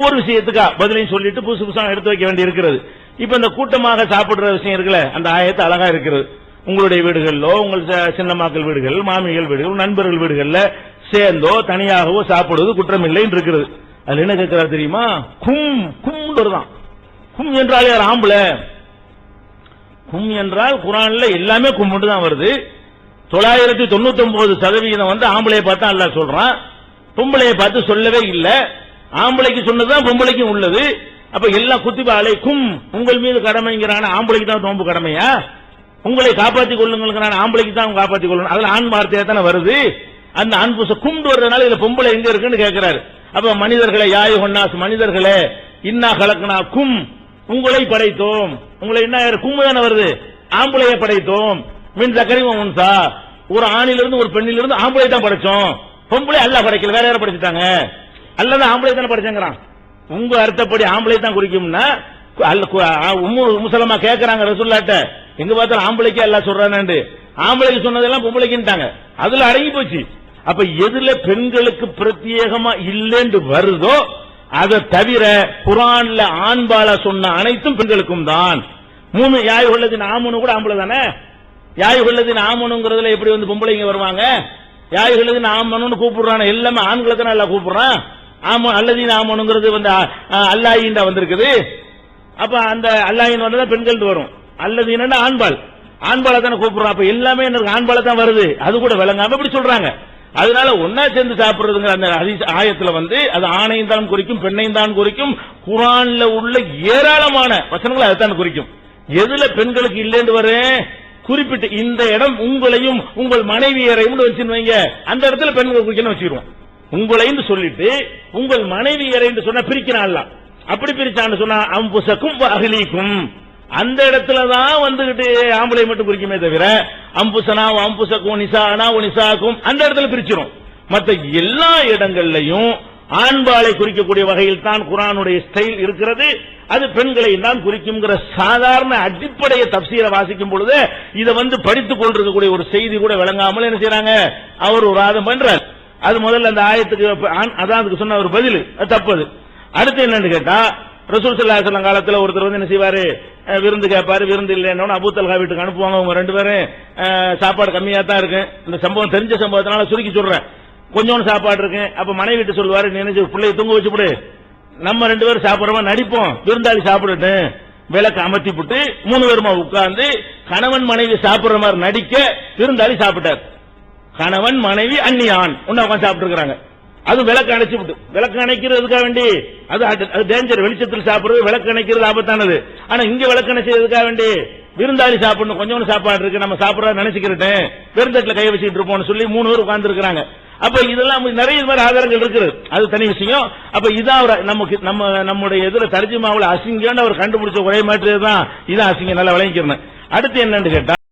ஒரு விஷயத்துக்கா பதிலையும் சொல்லிட்டு புதுசு புதுசாக எடுத்து வைக்க வேண்டி இருக்கிறது. இப்ப இந்த கூட்டமாக சாப்பிடுற விஷயம் இருக்குல்ல அந்த ஆயத்து அழகா இருக்கிறது உங்களுடைய வீடுகளிலோ உங்கள் ச- சின்னமாக்கள் வீடுகள் மாமிகள் வீடுகள் நண்பர்கள் வீடுகள்ல சேர்ந்தோ தனியாகவோ சாப்பிடுவது குற்றம் இல்லைன்னு இருக்கிறது அதுல என்ன கேட்கிறார் தெரியுமா? கும் கும் கும் என்றாலே யார்? ஆம்பளை. கும் என்றால் குரான்ல எல்லாமே கும்பிட்டு தான் வருது. தொள்ளாயிரத்தி தொண்ணூத்தி ஒன்பது சதவீதம் வந்து ஆம்பளையை பார்த்தா அல்லாஹ் சொல்றான். பொம்பளையை பார்த்து சொல்லவே இல்ல. ஆம்பளைக்கு சொன்னதுதான் பொம்பளைக்கும் உள்ளது. அப்ப எல்லாம் குத்திபா அலைக்கும் உங்கள் மீது கடமைங்கிறான ஆம்பளைக்கு தான் நோன்பு கடமையா? உங்களை காப்பாத்திக் கொள்ளுங்கிறான ஆம்பளைக்கு தான் காப்பாத்திக் கொள்ளணும். அதுல ஆண் வார்த்தையா தானே வருது? அந்த ஆண் பூச கும்பிட்டு வர்றதுனால இதுல பொம்பளை எங்க இருக்குன்னு கேட்கிறாரு அப்ப மனிதர்களை யாய் ஹொன்னாஸ் மனிதர்களே இன்னா கலக்கனா கும் உங்களை படைத்தோம். உங்களை என்ன கும்பு தானே வருது. ஆம்பளைய படைத்தோம். மின் சக்கரிவ முன்சா. ஒரு ஆணிலிருந்து ஒரு பெண்ணிலிருந்து ஆம்பளை தான் படைச்சோம். பொம்பளை அல்ல படைக்கல. வேற யாரும் படைச்சிட்டாங்க? அல்லது ஆம்பளை தானே படிச்சங்கிறான். உங்க அர்த்தப்படி ஆம்பளை தான் குறிக்கும்னா அல்ல முசலமா கேக்குறாங்க ரசூல்லாட்ட. எங்க பார்த்தாலும் ஆம்பளைக்கே எல்லாம் சொல்றானு ஆம்பளைக்கு சொன்னதெல்லாம் பொம்பளைக்குன்ட்டாங்க. அதுல அடங்கி போச்சு. அப்ப எதுல பெண்களுக்கு பிரத்யேகமா இல்லைன்னு வருதோ அதை தவிர குரான்ல ஆண்பால சொன்ன அனைத்தும் பெண்களுக்கும் தான். மூணு யாய் உள்ளதின் ஆமனு கூட ஆம்பளை தானே? யாய் உள்ளதின் ஆமனுங்கிறதுல எப்படி வந்து பொம்பளைங்க வருவாங்க? யாய் உள்ளதின் ஆமனு கூப்பிடுறான எல்லாமே ஆண்களை தானே எல்லாம் கூப்பிடுறான்? ஆமா அல்லதீன் ஆமனுங்கிறது வந்து அல்லாயின்டா வந்திருக்குது. அப்ப அந்த அல்லாயின் வந்தா பெண்கள் வரும். அல்லதீனா ஆண்பால். ஆண்பாலை தானே கூப்பிடுறோம். அப்ப எல்லாமே எனக்கு ஆண்பாலை தான் வருது. அது கூட விளங்காம இப்படி சொல்றாங்க. அதனால ஒன்னா சேர்ந்து சாப்பிடுறதுங்கிற அந்த ஆயத்துல வந்து அது ஆணையும் தான் குறிக்கும் பெண்ணையும் தான் குறிக்கும். குரான்ல உள்ள ஏராளமான வசனங்கள் அதைத்தான் குறிக்கும். எதுல பெண்களுக்கு இல்லைன்னு வரேன்? குறிப்பிட்டு இந்த இடம் உங்களையும் உங்கள் மனைவியரையும் வச்சுருவீங்க அந்த இடத்துல பெண்கள் குறிக்கணும் வச்சிருவோம் உங்களை சொல்லிட்டு உங்கள் மனைவி மனைவியரை சொன்ன பிரிக்கிறான் அப்படி பிரிச்சான்னு சொன்னா அம்புசக்கும் அகலிக்கும் அந்த இடத்துல தான் வந்துகிட்டு ஆம்பளை மட்டும் குறிக்குமே தவிர அம்புசனா அம்புசக்கும் நிசானா நிசாக்கும். அந்த இடத்துல பிரிச்சிரும். மற்ற எல்லா இடங்கள்லையும் ஆண்பாளை குறிக்கக்கூடிய வகையில் தான் குரானுடைய ஸ்டைல் இருக்கிறது. அது பெண்களை தான் குறிக்கும்ங்கிற சாதாரண அடிப்படைய தப்சீரை வாசிக்கும் பொழுது இதை வந்து படித்துக் கொண்டிருக்கக்கூடிய ஒரு செய்தி கூட விளங்காமல் என்ன செய்யறாங்க அவர் ஒரு வாதம் பண்றார். அது முதல்ல அந்த ஆயத்துக்கு அதான் அதுக்கு சொன்ன ஒரு பதில். அது அடுத்து என்னன்னு கேட்டா ரசூல் ஸல்லல்லாஹு அலைஹி ஒருத்தர் வந்து என்ன செய்வாரு? விருந்து கேட்பாரு விருந்து இல்லைன்னு அபூத்தல்கா வீட்டுக்கு அனுப்புவாங்க. அவங்க ரெண்டு பேரும் சாப்பாடு கம்மியா தான் இருக்கு. இந்த சம்பவம் தெரிஞ்ச சம்பவத்தினால சுருக்கி சொல்றேன். கொஞ்சோண்டு சாப்பாடு இருக்கு. அப்ப மனைவி வீட்டு சொல்லுவாரு நினைச்சு பிள்ளைய தூங்க வச்சு விடு நம்ம ரெண்டு பேரும் சாப்பிடுறோமா? நடிப்போம். விருந்தாளி சாப்பிடட்டு விளக்கு அமர்த்தி மூணு பேருமா உட்கார்ந்து கணவன் மனைவி சாப்பிடுற மாதிரி நடிக்க விருந்தாளி சாப்பிட்டார். கணவன் மனைவி அந்நியான். ஒண்ணு உட்காந்து சாப்பிட்டு அது விளக்கு அணைச்சு விட்டு. விளக்கு அணைக்கிறதுக்காக வேண்டி அது அது- டேஞ்சர் வெளிச்சத்தில் சாப்பிடுறது விளக்கு அணைக்கிறது ஆபத்தானது. ஆனா இங்க விளக்கு அணைச்சதுக்காக வேண்டி விருந்தாளி சாப்பிடணும். கொஞ்சம் சாப்பாடு இருக்கு நம்ம சாப்பிடறத நினைச்சுக்கிறேன் விருந்தட்டுல கை வச்சுட்டு இருப்போம்னு சொல்லி மூணு பேர் உட்கார்ந்து இருக்கிறாங்க அப்ப இதெல்லாம் நிறைய இது மாதிரி ஆதாரங்கள் இருக்குது. அது தனி விஷயம். அப்ப இதான் நமக்கு நம்ம நம்முடைய எதிர தர்ஜிமாவில் அசிங்கன்னு அவர் கண்டுபிடிச்ச ஒரே மாதிரி தான் இதான் அசிங்கம். நல்லா விளங்கிக்கிறேன் அடுத்து என்னன்னு கேட்டா